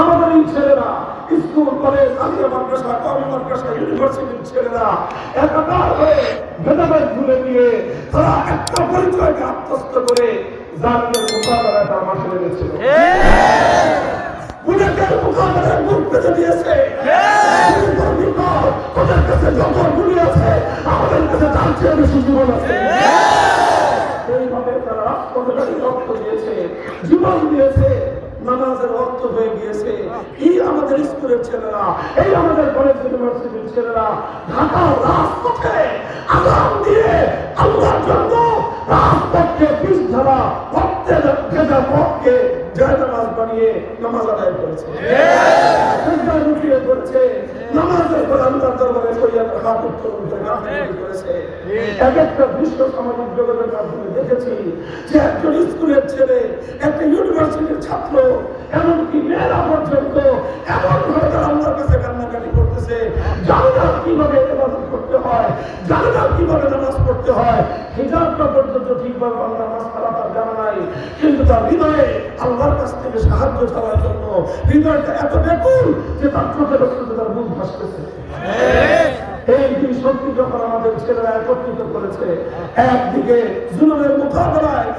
আমাদের এই ছেলেরা স্কুল, কলেজ ভুলে দিয়ে তারা একটা পরিচয়কে আত্মস্থ করে জাতীয় দিয়েছে। তোদের কাছে আমাদের কাছে তার চেয়ে তারা রাষ্ট্রপতি রক্ত জীবন দিয়েছে। নামাজের অর্থ হয়ে গিয়েছে। এই আমাদের স্কুলের ছেলেরা, এই আমাদের কলেজ ইউনিভার্সিটির ছেলেরা, ঢাকার রাজপথে আগাম দিয়ে আল্লাহর জন্য রাজপথকে পিস ধারা ভক্তে ভেজা পথকে জয় নামাজ বানিয়ে নামাজ আদায় করেছে। লুটিয়ে পড়েছে নামাজের পর আল্লাহর দরবারে কইয়ার হাত করেছে। এক একটা বিশ্ব সামাজিক জগতের মাধ্যমে দেখেছি যে একজন স্কুলের ছেলে, একটা ইউনিভার্সিটির ছাত্র, এমনকি মেয়েরা পর্যন্ত এমন ভাবে তারা আল্লাহর কাছে করতেছে জানে না কীভাবে ইবাদত করতে হয়? জানে না কীভাবে নামাজ পড়তে হয়? হিজাবটা পর্যন্ত ঠিকভাবে আল্লাহ নামাজ তারা তার জানা নাই। কিন্তু তার হৃদয়ে আল্লাহর কাছ থেকে সাহায্য চাওয়ার জন্য হৃদয়টা এত ব্যাকুল যে তার চোখের তার মুখ ভাসতেছে। এই দুই শক্তি যখন আমাদের ছেলেরা একত্রিত করেছে একদিকে জুলুমের মোকাবেলায়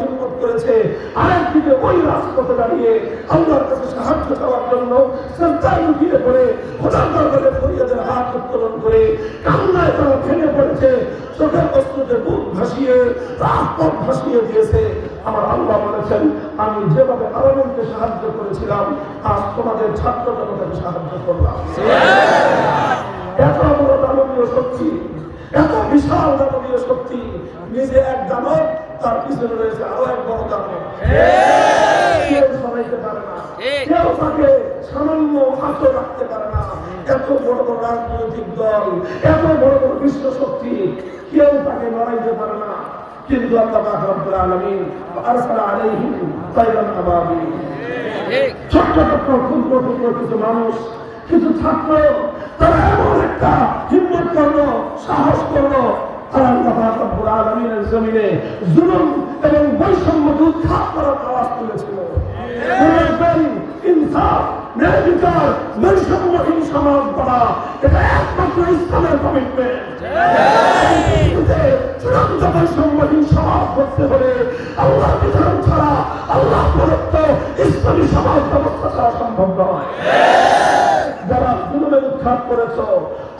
হিম্মত করেছে। আরেকদিকে ওই রাজপথে দাঁড়িয়ে আল্লাহর কাছে সাহায্য চাওয়ার জন্য সন্তান লুকিয়ে পড়ে, খোদার দরবারে ফরিয়াদের হাত উত্তোলন করে কান্নায় তারা ভেঙে পড়েছে, চোখের অস্ত্রতে বুক ভাসিয়ে, রাজপথ ভাসিয়ে দিয়েছে। আমার আল্লাহ বলেছেন, আমি যেভাবে আরবকে সাহায্য করেছিলাম, আজ তোমাদের ছাত্র জনতাকে সাহায্য করলাম। এত বড় দানবীয় শক্তি, এত বিশাল দানবীয় শক্তি, নিজে এক দানব তার পিছনে রয়েছে আরও এক বড় দানব কেউ সবাইতে পারে না। কেউ তাকে সামান্য হাত রাখতে পারে না। এত বড় বড় রাজনৈতিক দল এত বড় বড় বিশ্ব শক্তি কেউ তাকে লড়াইতে পারে না। কিন্তু আল্লাহ রব্বুল আলামিন আরসালা আলাইহিম তাইরান আবাবিল। ছোট্ট ছোট্ট ক্ষুদ্র ক্ষুদ্র কিছু মানুষ কিছু ছাত্র তারা এমন একটা হিম্মত করল সাহস করল জমিনে জুলুম এবং বৈষম্যকে সমাজ করা এটা একমাত্র ইসলামের কমিটমেন্ট। চূড়ান্ত বৈষম্যহীন সমাজ করতে হলে আল্লাহ বিধান ছাড়া আল্লাহ প্রদত্ত ইসলামী সমাজ ব্যবস্থা ছাড়া সম্ভব নয়। যারা উৎখাত করেছ।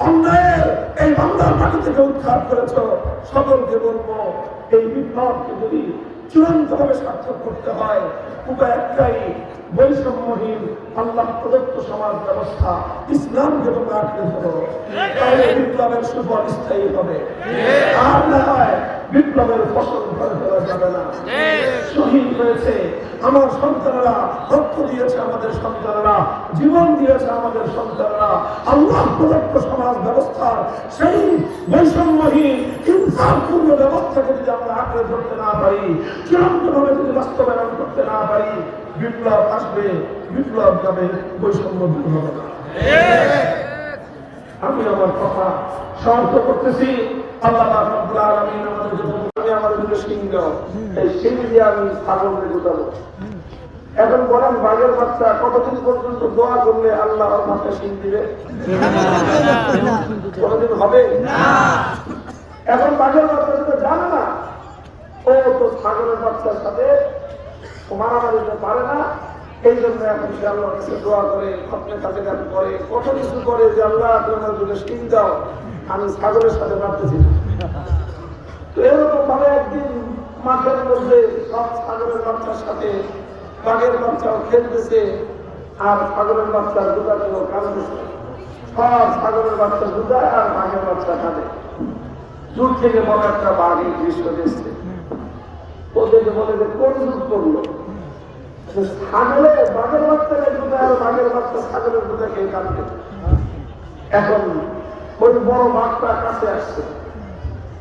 অন্যায়ের এই বাংলার মাটি থেকে উৎখাত করেছ। সকলকে বলব, এই বিপ্লবকে যদি চূড়ান্ত ভাবে সার্থক করতে হয় উপায় একটাই বৈষম্যহীন আল্লাহ প্রদত্ত সমাজ ব্যবস্থা ইসলামকে তোমরা আঁকড়ে ধরো। তাহলে বিপ্লবের সুফল স্থায়ী হবে। আর না হয় বিপ্লবের ফসল ঘরে ফেলা যাবে না। শহীদ হয়েছে আমার সন্তানেরা, রক্ত দিয়েছে আমাদের সন্তানেরা, জীবন দিয়েছে আমাদের সন্তানেরা। আল্লাহ প্রদত্ত সমাজ ব্যবস্থার সেই বৈষম্যহীন, ইনসাফপূর্ণ ব্যবস্থাকে যদি আমরা আঁকড়ে ধরতে না পারি, চূড়ান্তভাবে যদি বাস্তবায়ন করতে না পারি, বিপ্লব আসবে, বিপ্লব যাবে বৈষম্য দূর হবে না। এখন বলেন, বাঘের বাচ্চা কতদিন পর্যন্ত দোয়া করলে আল্লাহ মাথায় সিং দিবে? কতদিন হবে? এখন বাঘের বাচ্চা তো জানে না। ও তো ছাগলের বাচ্চার সাথে মারামারি করতে পারে না। এই জন্য এখন সে আল্লাহর কাছে দোয়া করে খতমে কাছে গান করে কত কিছু করে যে আল্লাহ, তুমি আমার যদি সিং দাও। আমি ছাগলের সাথে মারতেছি তো এরকম ভাবে একদিন মাঠের মধ্যে সব ছাগলের বাচ্চার সাথে বাঘের বাচ্চাও খেলতেছে, আর ছাগলের বাচ্চা দুটা গুলো কাঁদতেছে। সব ছাগলের বাচ্চা দুটায় আর বাঘের বাচ্চা কাঁদে। দূর থেকে বড় একটা বাঘ এই দৃশ্য দেখছে। ওদেরকে বলে যে, কোন যুগ করল? যে ছাগলের বাঘের বাচ্চাকে দুটা আর বাঘের বাচ্চা ছাগলের দুটাকে কাঁদবে। এখন ওই বড় বাঘটা কাছে আসছে।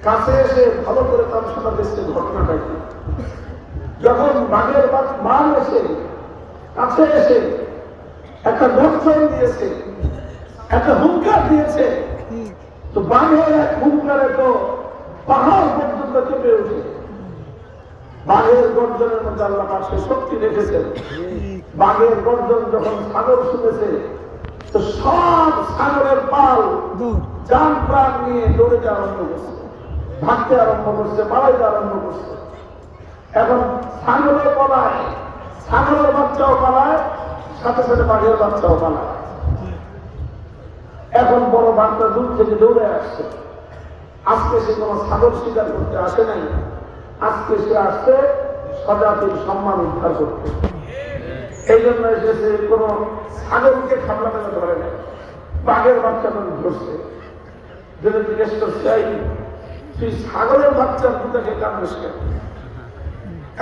কাছে এসে ভালো করে তার সাথে দেখছে ঘটনাটা কি যখন বাঘের বাঘ এসে কাছে এসে একটা গর্জন দিয়েছে, একটা হুঙ্কার দিয়েছে। তো বাঘের এক হুঙ্কারে তো পাহাড় পর্যন্ত চেপে উঠে বাঘের গর্জনের মধ্যে আল্লাহ পাশে শক্তি রেখেছেন। বাঘের গর্জন যখন সাগর শুনেছে তো সব সাগরের পাল যান প্রাণ নিয়ে দৌড়েতে আরম্ভ করছে। ভাগতে আরম্ভ করছে পালাইতে আরম্ভ করছে। এখন ছাগলও পালায় ছাগলের বাচ্চাও পালায় সাথে সাথে বাঘের বাচ্চাও পালায়। এখন বড় বাচ্চা দূর থেকে দৌড়ে আসছে। আজকে সে কোনো ছাগল শিকার করতে আসে নাই। আজকে সে আসছে স্বজাতির সম্মান উদ্ধার করতে। এই জন্য এসেছে কোনো ছাগলকে খামলা মেলাতে পারে না। বাঘের বাচ্চা তুমি ধরছে। যদি জিজ্ঞেস করছে তুই ছাগলের বাচ্চার দুটাকে কান্দিস কেন?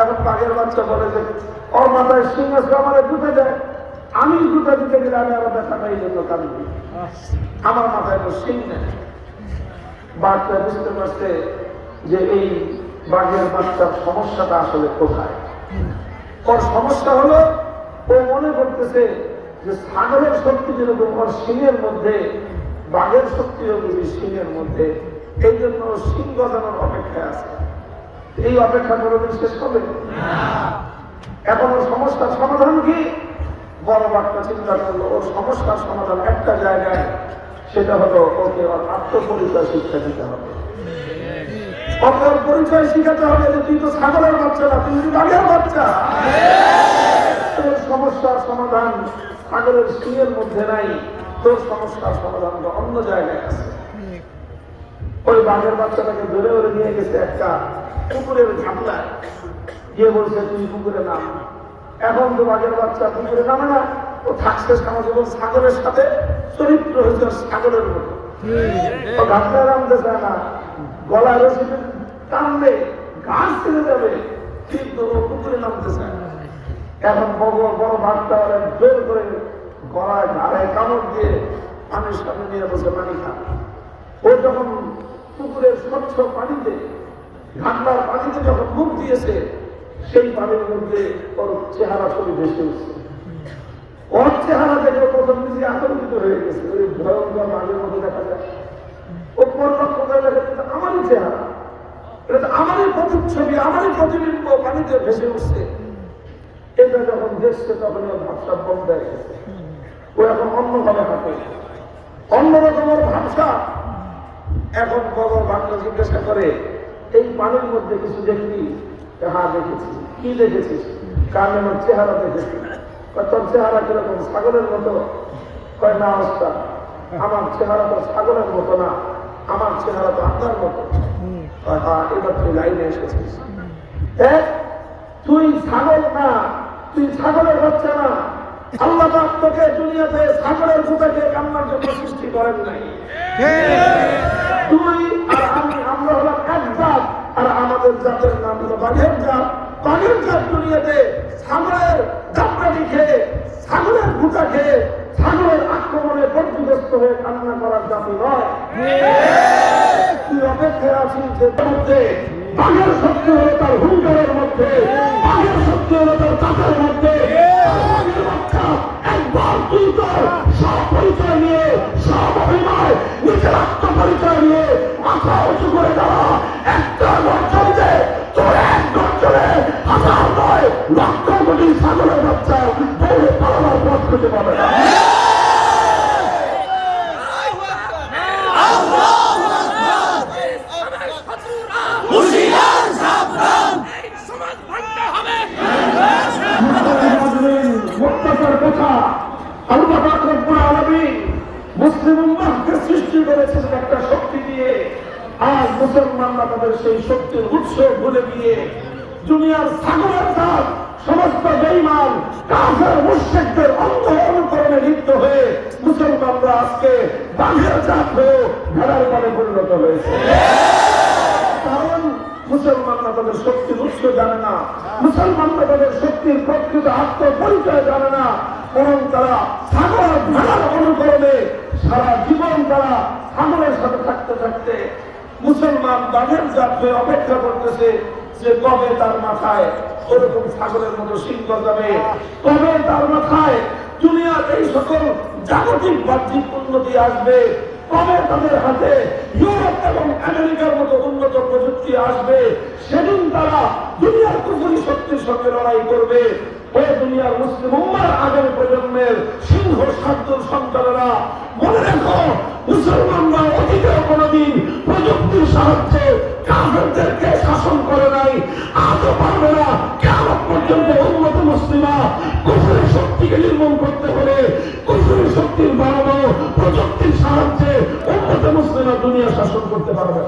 এখন বাঘের বাচ্চা বলে যে ওর মাথায় সিং আছে, আমার দুটো দেয় আমি দুটো দিতে গেলে আমি আমার ব্যথাটা এই জন্য কান্দি আমার মাথায় তো সিং নেই। বাঘটা বুঝতে পারছে যে এই বাঘের বাচ্চার সমস্যাটা আসলে কোথায়? ওর সমস্যা হলো, ও মনে করতেছে যে ছাগলের শক্তি যেরকম ওর সিংহের মধ্যে, বাঘের শক্তি যদি সিংহের মধ্যে, এই জন্য সিং গজানোর অপেক্ষায় আছে। এই অপেক্ষা কোনোদিন শেষ হবে? এখন ওর সমস্যার সমাধান কি? বড় বার্তা চিন্তা করল, ওর সমস্যার সমাধান একটা জায়গায়, সেটা হলো ওকে ওর আত্মপরিচয় শিক্ষা দিতে হবে। ওর পরিচয় শিখাতে হবে যে তুই তো ছাগলের বাচ্চা না তুই বাঘের বাচ্চা। তোর সমস্যার সমাধান সাগরের সিংহের মধ্যে নাই, তোর সমস্যার সমাধান তো অন্য জায়গায় আছে। ওই বাঘের বাচ্চাটাকে ধরে ধরে নিয়ে গেছে একটা পুকুরের ঝাপলায়। গিয়ে বলছে, তুই পুকুরে নাম এখন তো বাঘের বাচ্চা পুকুরে নামে না, ও থাকছে সারা জীবন সাগরের সাথে, চরিত্র হয়েছে ওর ছাগলের মতো। ও ঘাটলায় নামতে চায় না। গলায় রসি টানবে, ঘাস ছেড়ে যাবে। কিন্তু পুকুরে নামতে চায় এখন বড় বড় ওরা জোর করে গলায় ঘাড়ে কামড় দিয়ে পানির সামনে নিয়ে বসে পানি খান ও যখন পুকুরের স্বচ্ছ পানিতে ঘাটলার পানিতে যখন মুখ দিয়েছে, সেই পানির মধ্যে ওর চেহারা ছবি ভেসে উঠছে। ওর চেহারা দেখে প্রথম নিজে আতঙ্কিত হয়ে গেছে। ওই ভয়ঙ্কর মাঝের মধ্যে দেখা যায়। ও পরলোক কোথায় দেখা আমারই চেহারা এটা তো প্রতিচ্ছবি আমারই প্রতিবিম্ব পানিতে ভেসে উঠছে। এটা যখন দেখছে, তখন ভাবসা বন্ধ হয়ে গেছে ও এখন অন্যভাবে হাঁটে। অন্যরকম ওর এখন বড় বাংলা জিজ্ঞাসা করে, এই পানির মধ্যে কিছু দেখলি? হ্যাঁ দেখেছি। কি দেখেছিস? কারণ আমার চেহারা দেখেছি? তোর চেহারা কীরকম? ছাগলের মতো। কয়, না অবস্থা আমার চেহারা তো ছাগলের মতো না। আমার চেহারা তো আপনার মতো। এবার তুই লাইনে এসেছিস। তুই ছাগল না তুই ছাগলের বাচ্চা না। আল্লাহ তোকে দুনিয়াতে ছাগলের ফুটাকে কান্নার জন্য সৃষ্টি করেন নাই। তুই আর আমি আমরা হলাম এক জাত আর আমাদের জাতের নাম হলো বাঘের জাত। বাঘের জাত দুনিয়াতে ছাগলের চাপড়াটি খেয়ে ছাগলের ফুটা খেয়ে ছাগলের আক্রমণে পর্যগ্রস্ত হয়ে কান্না করার জাতি নয়। তুই অপেক্ষায় আছিস যে মধ্যে বাঘের শক্তি হলো তার হুঙ্কারের মধ্যে বাঘের শক্তি হলো তার চাপের মধ্যে। একবার তুই তোর সব পরিচয় নিয়ে সব অভিনয় নিজের আত্মপরিচয় নিয়ে মাথা উঁচু করে দাঁড়া একটা তোর এক গর্জনে হাজার নয় লক্ষ কোটি ছাগলের বাচ্চা দৌড়ে পালানোর পথ খুঁজে পাবে না সমাজ ভাঙতে হবে মুক্তার কথা আল্লাহ পাক রব্বুল আলামিন মুসলিম উম্মাহকে করেছেন একটা শক্তি দিয়ে আজ মুসলমানরা তাদের সেই শক্তির উৎস ভুলে গিয়ে দুনিয়ার সাগরের কাজ সমস্ত বেইমান, কাফের, মুশরিকদের অন্ধ অনুকরণে লিপ্ত হয়ে মুসলমানরা আজকে বাঘের জাত হয়ে ভেড়ার পানে পরিণত হয়েছে। কারণ মুসলমানরা তাদের শক্তির উৎস জানে না, মুসলমানরা তাদের শক্তির প্রকৃত আত্মপরিচয় জানে না, বরং তারা সাগর, ভেড়ার অনুকরণে সারা জীবন তারা সাগরের সাথে থাকতে থাকতে মুসলমান বাঘের জাত হয়ে অপেক্ষা করতেছে যে কবে তার মাথায় ওরকম ছাগলের মতো সিংহ যাবে কবে তার মাথায় দুনিয়ার এই সকল জাগতিক বাহ্যিক উন্নতি আসবে। কবে তাদের হাতে ইউরোপ এবং আমেরিকার মতো উন্নত প্রযুক্তি আসবে। সেদিন তারা দুনিয়ার কুফুরি শক্তির সঙ্গে লড়াই করবে। ও দুনিয়ার মুসলিম উম্মার আগের প্রজন্মের সিংহ সাদ্দুর সন্তানেরা, মনে রেখো মুসলমানরা অতীতেও কোনোদিন প্রযুক্তির সাহায্যে কাফেরদেরকে শাসন করে নাই। আজও পারবে না কেন পর্যন্ত উন্নত মুসলিমা কুফুরি শক্তিকে নির্মূল করতে হলে কুফুরি শক্তির বাড়ানো প্রযুক্তির সাহায্যে উন্নত মুসলিমা দুনিয়া শাসন করতে পারবে।